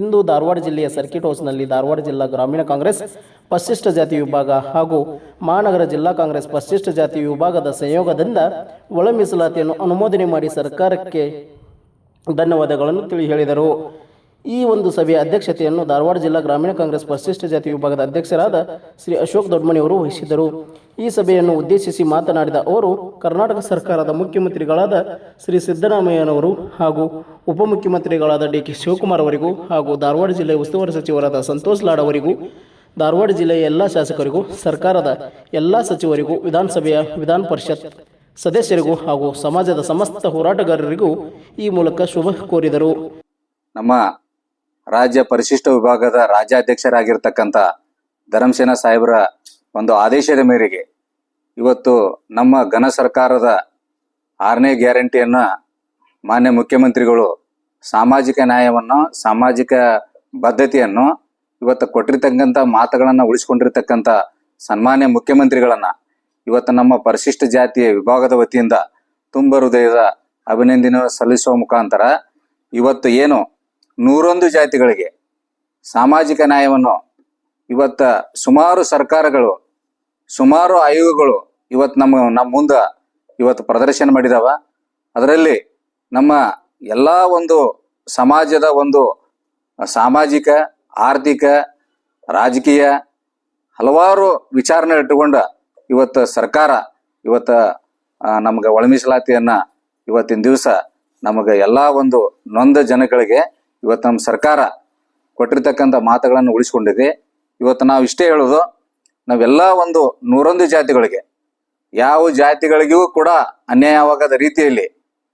ಇಂದು ಧಾರವಾಡ ಜಿಲ್ಲೆಯ ಸರ್ಕಿಟ್ ಹೌಸ್ನಲ್ಲಿ ಧಾರವಾಡ ಜಿಲ್ಲಾ ಗ್ರಾಮೀಣ ಕಾಂಗ್ರೆಸ್ ಪರಿಶಿಷ್ಟ ಜಾತಿ ವಿಭಾಗ ಹಾಗೂ ಮಹಾನಗರ ಜಿಲ್ಲಾ ಕಾಂಗ್ರೆಸ್ ಪರಿಶಿಷ್ಟ ಜಾತಿ ವಿಭಾಗದ ಸಂಯೋಗದಿಂದ ಒಳ ಮೀಸಲಾತಿಯನ್ನು ಅನುಮೋದನೆ ಮಾಡಿ ಸರ್ಕಾರಕ್ಕೆ ಧನ್ಯವಾದಗಳನ್ನು ತಿಳಿ ಹೇಳಿದರು. ಈ ಒಂದು ಸಭೆಯ ಅಧ್ಯಕ್ಷತೆಯನ್ನು ಧಾರವಾಡ ಜಿಲ್ಲಾ ಗ್ರಾಮೀಣ ಕಾಂಗ್ರೆಸ್ ಪರಿಶಿಷ್ಟ ಜಾತಿ ವಿಭಾಗದ ಅಧ್ಯಕ್ಷರಾದ ಶ್ರೀ ಅಶೋಕ್ ದೊಡ್ಮನಿಯವರು ವಹಿಸಿದ್ದರು. ಈ ಸಭೆಯನ್ನು ಉದ್ದೇಶಿಸಿ ಮಾತನಾಡಿದ ಅವರು, ಕರ್ನಾಟಕ ಸರ್ಕಾರದ ಮುಖ್ಯಮಂತ್ರಿಗಳಾದ ಶ್ರೀ ಸಿದ್ದರಾಮಯ್ಯನವರು ಹಾಗೂ ಉಪಮುಖ್ಯಮಂತ್ರಿಗಳಾದ ಡಿ ಕೆ ಶಿವಕುಮಾರ್ ಅವರಿಗೂ ಹಾಗೂ ಧಾರವಾಡ ಜಿಲ್ಲೆಯ ಉಸ್ತುವಾರಿ ಸಚಿವರಾದ ಸಂತೋಷ್ ಲಾಡ್ ಅವರಿಗೂ, ಧಾರವಾಡ ಜಿಲ್ಲೆಯ ಎಲ್ಲ ಶಾಸಕರಿಗೂ, ಸರ್ಕಾರದ ಎಲ್ಲ ಸಚಿವರಿಗೂ, ವಿಧಾನಸಭೆಯ ವಿಧಾನ ಪರಿಷತ್ ಸದಸ್ಯರಿಗೂ ಹಾಗೂ ಸಮಾಜದ ಸಮಸ್ತ ಹೋರಾಟಗಾರರಿಗೂ ಈ ಮೂಲಕ ಶುಭ ಕೋರಿದರು. ನಮ್ಮ ರಾಜ್ಯ ಪರಿಶಿಷ್ಟ ವಿಭಾಗದ ರಾಜ್ಯಾಧ್ಯಕ್ಷರಾಗಿರ್ತಕ್ಕಂಥ ಧರ್ಮಸೇನ ಸಾಹೇಬರ ಒಂದು ಆದೇಶದ ಮೇರೆಗೆ ಇವತ್ತು ನಮ್ಮ ಘನ ಸರ್ಕಾರದ ಆರನೇ ಗ್ಯಾರಂಟಿಯನ್ನ ಮಾನ್ಯ ಮುಖ್ಯಮಂತ್ರಿಗಳು ಸಾಮಾಜಿಕ ನ್ಯಾಯವನ್ನು, ಸಾಮಾಜಿಕ ಬದ್ಧತೆಯನ್ನು ಇವತ್ತು ಕೊಟ್ಟಿರ್ತಕ್ಕಂಥ ಮಾತುಗಳನ್ನು ಉಳಿಸ್ಕೊಂಡಿರ್ತಕ್ಕಂಥ ಸನ್ಮಾನ್ಯ ಮುಖ್ಯಮಂತ್ರಿಗಳನ್ನ ಇವತ್ತು ನಮ್ಮ ಪರಿಶಿಷ್ಟ ಜಾತಿಯ ವಿಭಾಗದ ವತಿಯಿಂದ ತುಂಬ ಹೃದಯದ ಅಭಿನಂದನೆ ಸಲ್ಲಿಸುವ ಮುಖಾಂತರ ಇವತ್ತು ಏನು ನೂರೊಂದು ಜಾತಿಗಳಿಗೆ ಸಾಮಾಜಿಕ ನ್ಯಾಯವನ್ನು ಇವತ್ತ ಸುಮಾರು ಸರ್ಕಾರಗಳು, ಸುಮಾರು ಆಯೋಗಗಳು ಇವತ್ತು ನಮ್ಮ ನಮ್ಮ ಮುಂದೆ ಇವತ್ತು ಪ್ರದರ್ಶನ ಮಾಡಿದಾವ. ಅದರಲ್ಲಿ ನಮ್ಮ ಎಲ್ಲ ಒಂದು ಸಮಾಜದ ಒಂದು ಸಾಮಾಜಿಕ, ಆರ್ಥಿಕ, ರಾಜಕೀಯ ಹಲವಾರು ವಿಚಾರಣೆ ಇಟ್ಟುಕೊಂಡ ಇವತ್ತು ಸರ್ಕಾರ, ಇವತ್ತು ನಮ್ಗೆ ಒಳಮೀಸಲಾತಿಯನ್ನು ಇವತ್ತಿನ ದಿವಸ ನಮಗೆ ಎಲ್ಲ ಒಂದು ನೊಂದ ಜನಗಳಿಗೆ ಇವತ್ತು ನಮ್ಮ ಸರ್ಕಾರ ಕೊಟ್ಟಿರ್ತಕ್ಕಂಥ ಮಾತುಗಳನ್ನು ಉಳಿಸ್ಕೊಂಡಿದೆ. ಇವತ್ತು ನಾವು ಇಷ್ಟೇ ಹೇಳೋದು, ನಾವೆಲ್ಲ ಒಂದು ನೂರೊಂದು ಜಾತಿಗಳಿಗೆ, ಯಾವ ಜಾತಿಗಳಿಗೂ ಕೂಡ ಅನ್ಯಾಯವಾಗದ ರೀತಿಯಲ್ಲಿ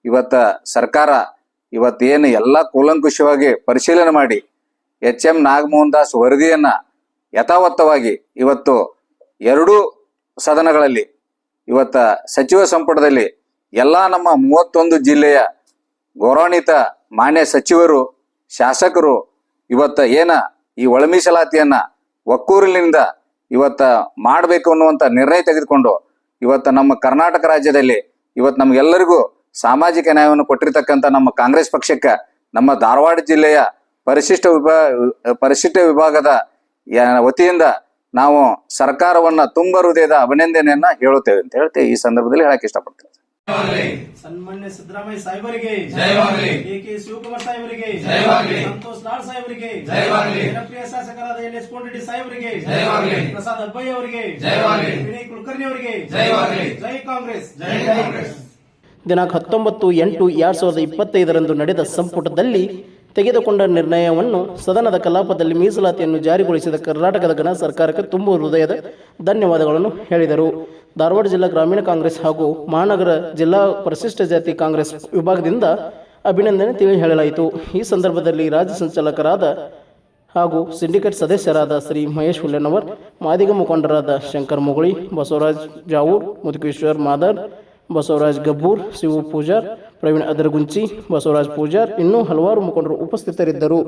ಇವತ್ತು ಸರ್ಕಾರ ಇವತ್ತೇನು ಎಲ್ಲ ಕೂಲಂಕುಷವಾಗಿ ಪರಿಶೀಲನೆ ಮಾಡಿ ಎಚ್ ಎಂ ನಾಗಮೋಹನ್ ದಾಸ್ ವರದಿಯನ್ನು ಯಥಾವತ್ತವಾಗಿ ಇವತ್ತು ಎರಡೂ ಸದನಗಳಲ್ಲಿ, ಇವತ್ತ ಸಚಿವ ಸಂಪುಟದಲ್ಲಿ ಎಲ್ಲ ನಮ್ಮ ಮೂವತ್ತೊಂದು ಜಿಲ್ಲೆಯ ಗೌರವಾನ್ವಿತ ಮಾನ್ಯ ಸಚಿವರು ಶಾಸಕರು ಇವತ್ತ ಏನ ಈ ಒಳಮೀಸಲಾತಿಯನ್ನ ಒಕ್ಕೂರಿನಿಂದ ಇವತ್ತ ಮಾಡಬೇಕು ಅನ್ನುವಂತ ನಿರ್ಣಯ ತೆಗೆದುಕೊಂಡು ಇವತ್ತ ನಮ್ಮ ಕರ್ನಾಟಕ ರಾಜ್ಯದಲ್ಲಿ ಇವತ್ತು ನಮ್ಗೆಲ್ಲರಿಗೂ ಸಾಮಾಜಿಕ ನ್ಯಾಯವನ್ನು ಕೊಟ್ಟಿರ್ತಕ್ಕಂಥ ನಮ್ಮ ಕಾಂಗ್ರೆಸ್ ಪಕ್ಷಕ್ಕೆ ನಮ್ಮ ಧಾರವಾಡ ಜಿಲ್ಲೆಯ ಪರಿಶಿಷ್ಟ ವಿಭಾ, ಪರಿಶಿಷ್ಟ ವಿಭಾಗದ ವತಿಯಿಂದ ನಾವು ಸರ್ಕಾರವನ್ನ ತುಂಬ ಹೃದಯದ ಅಭಿನಂದನೆಯನ್ನ ಹೇಳುತ್ತೇವೆ ಅಂತ ಹೇಳ್ತೇವೆ. ಈ ಸಂದರ್ಭದಲ್ಲಿ ಹೇಳಕ್ ಇಷ್ಟಪಡ್ತೇವೆ ಸನ್ಮಾನ್ಯ ಸಿದ್ದರಾಮಯ್ಯ ಸಾಹೇಬರಿಗೆ ಜಯವಾಗಲಿ. ಕೆ ಕೆ ಶಿವಕುಮಾರ್ ಸಾಹೇಬರಿಗೆ ಜಯವಾಗಲಿ. ಸಂತೋಷ್ ಲಾಡ್ ಸಾಹೇಬರಿಗೆ ಜಯವಾಗಲಿ. ಜನಪ್ರಿಯ ಶಾಸಕರಾದ ಎನ್ ಎಸ್ ರೆಡ್ಡಿ ಸಾಹೇಬರಿಗೆ ಜಯವಾಗಲಿ. ಪ್ರಸಾದ್ ಅಬ್ಬಯ್ಯ ಅವರಿಗೆ ಜಯವಾಗಲಿ. ವಿನಯ್ ಕುಲಕರ್ಣಿ ಅವರಿಗೆ ಜಯವಾಗಲಿ. ಜೈ ಕಾಂಗ್ರೆಸ್ ಜೈ ಕಾಂಗ್ರೆಸ್. ದಿನಾಂಕ ಹತ್ತೊಂಬತ್ತು ಎಂಟು ಎರಡ್ ಸಾವಿರದ ಇಪ್ಪತ್ತೈದರಂದು ನಡೆದ ಸಂಪುಟದಲ್ಲಿ ತೆಗೆದುಕೊಂಡ ನಿರ್ಣಯವನ್ನು ಸದನದ ಕಲಾಪದಲ್ಲಿ ಮೀಸಲಾತಿಯನ್ನು ಜಾರಿಗೊಳಿಸಿದ ಕರ್ನಾಟಕದ ಗಣ ಸರ್ಕಾರಕ್ಕೆ ತುಂಬ ಹೃದಯದ ಧನ್ಯವಾದಗಳನ್ನು ಹೇಳಿದರು. ಧಾರವಾಡ ಜಿಲ್ಲಾ ಗ್ರಾಮೀಣ ಕಾಂಗ್ರೆಸ್ ಹಾಗೂ ಮಹಾನಗರ ಜಿಲ್ಲಾ ಪರಿಶಿಷ್ಟ ಜಾತಿ ಕಾಂಗ್ರೆಸ್ ವಿಭಾಗದಿಂದ ಅಭಿನಂದನೆ ತಿಳಿ ಹೇಳಲಾಯಿತು ಈ ಸಂದರ್ಭದಲ್ಲಿ ರಾಜ್ಯ ಸಂಚಾಲಕರಾದ ಹಾಗೂ ಸಿಂಡಿಕೇಟ್ ಸದಸ್ಯರಾದ ಶ್ರೀ ಮಹೇಶ್ ಹುಲ್ಲೆನವರ್, ಮಾದಿಗ ಮುಖಂಡರಾದ ಶಂಕರ್ ಮುಗುಳಿ, ಬಸವರಾಜ್ ಜಾವೂರ್, ಮುದುಕೇಶ್ವರ್ ಮಾದರ್, ಬಸವರಾಜ್ ಗಬ್ಬೂರ್ ಶಿವು ಪೂಜಾರ್ ಪ್ರವೀಣ್ ಅದರಗುಂಚಿ ಬಸವರಾಜ್ ಪೂಜಾರ್ ಇನ್ನೂ ಹಲವಾರು ಮುಖಂಡರು ಉಪಸ್ಥಿತರಿದ್ದರು.